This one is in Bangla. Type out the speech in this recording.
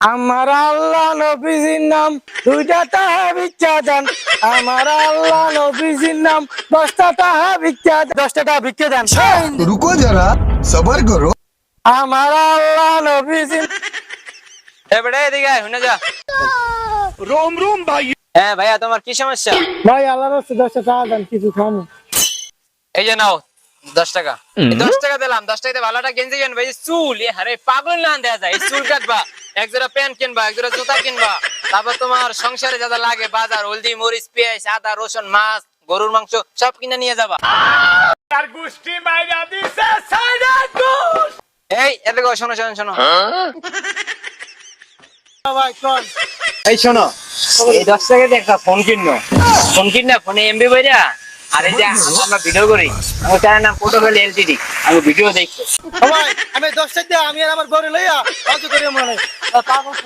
আমার আল্লাহ নবীজির নাম দুইটা তাহা ভিক্ষা দেন। আমার আল্লাহ নবীজির নাম দশটা তাহা ভিক্ষা দশটা টাকা ভিক্ষা দেন? রুকো যারা সবার করো। আমার আল্লাহ নবীজির এবারে এদিকে শুনে যা। রোম রোম ভাই। হ্যাঁ ভাইয়া তোমার কি সমস্যা? ভাই আল্লাহর রাস্তায় দশটা টাকা দেন কিছু খামো এই যে নাও দশ টাকা। দশ টাকা দিলাম দশ টাকাতে ভালোটা একটা গেঞ্জি ভাই চুল এ হারে পাগল না দেয়া যায় চুল কাটবা। এক জোড়া প্যান্ট কিনবা এক জোড়া জুতা কিনবা। তারপর তোমার সংসারে যা লাগে বাজার হলদি মরিচ পেঁয়াজ আদা রসুন মাছ গরুর মাংস সব কিনে নিয়ে যাবা। আর গুষ্টি মাইরা দিছে সাইরা এই এদিকে শোনো শোনো শোনো। ভাই চল। এই শোনো এই দশ টাকা দেখা ফোন কিনো ফোন কিনা ফোনে এমবি বইরা? আর এই যে আমরা ভিডিও করি। আমার চ্যানেল নাম ফটোফেল এলটিডি আমি ভিডিও দেখছি সবাই আমি দশটা দিয়ে আমি আর আমার ঘরে লইয়া অত করে মনে পাগল